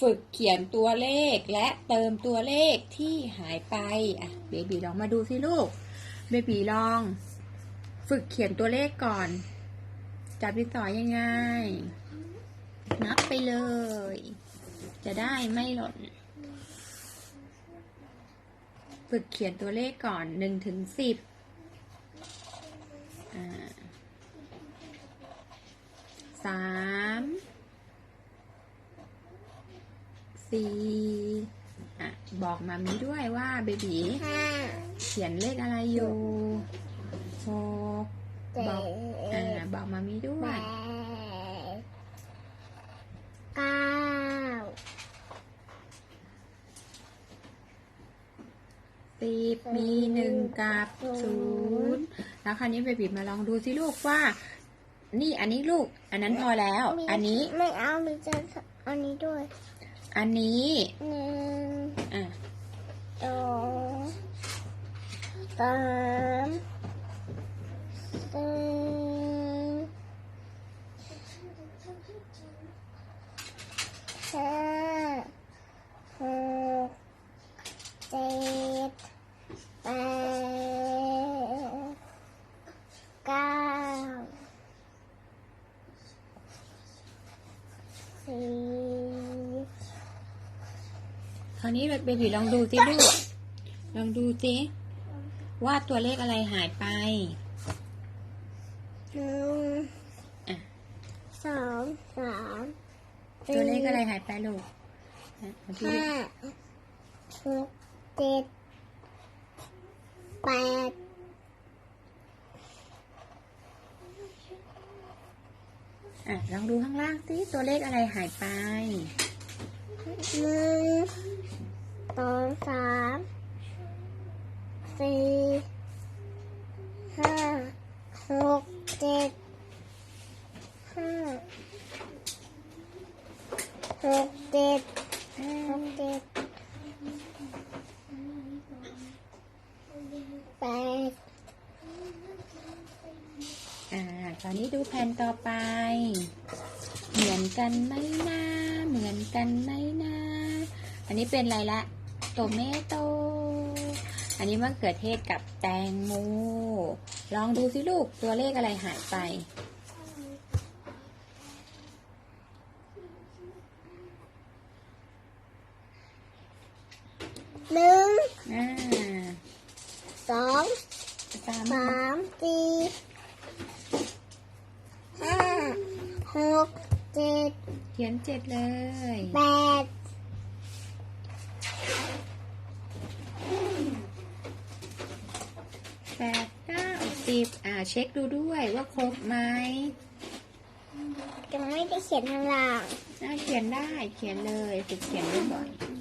ฝึกเขียนตัวเลขและเติมตัวเลขที่หายไป อะ เบบีลองมาดูสิลูก เบบีลอง ฝึกเขียนตัวเลขก่อน จับดินสอยังไง นับไปเลย จะได้ไม่หล่น ฝึกเขียนตัวเลขก่อนหนึ่งถึงสิบสาม สี่อะบอกมามีด้วยว่าเบบีห้าเขียนเลขอะไรอยู่หกเจ็บอกดอ่าบอกมามีด้วแปยดเก้าสิบมีหนึ่งกับศูนย์แล้วคราวนี้เบบีมาลองดูสิลูกว่า นี่อันนี้ลูก อันนั้นพอแล้วมีอันนี้ ไม่เอามีจะอันนี้ด้วย อันนี้หนึ่งอะสองสามสี่ห้าหกเจ็ดแปดเก้าสี่ ราวนี้เบบีลองดูสิลูก ลองดูสิว่าตัวเลขอะไรหายไปหนึ่งอะสองสามตัวเลขอะไรหายไปลูกอะมาดูห้าดิหกเจ็ดแปดอะลองดูข้างล่างสิตัวเลขอะไรหายไปหนึ่ง สองสามสี่ห้าหกเจ็ดห้าหกเจ็ดหกเจ็ดแปดอ่าตอนนี้ดูแผ่นต่อไป เหมือนกันไหมนะเหมือนกันไหมนะอันนี้เป็นอะไรละ โตเมโต อันนี้มะเขือเทศกับแตงโม ลองดูสิลูกตัวเลขอะไรหายไป หนึ่งอ่าสองสามสามสี่ห้าหกเจ็ดเขียนเจ็ดเลย แปด แปดเก้าสิบอ่าเช็คดูด้วยว่าครบไหมยังไม่ได้เขียนข้างล่างน่าเขียนได้เขียนเลยฝึกเขียนบ่อยๆ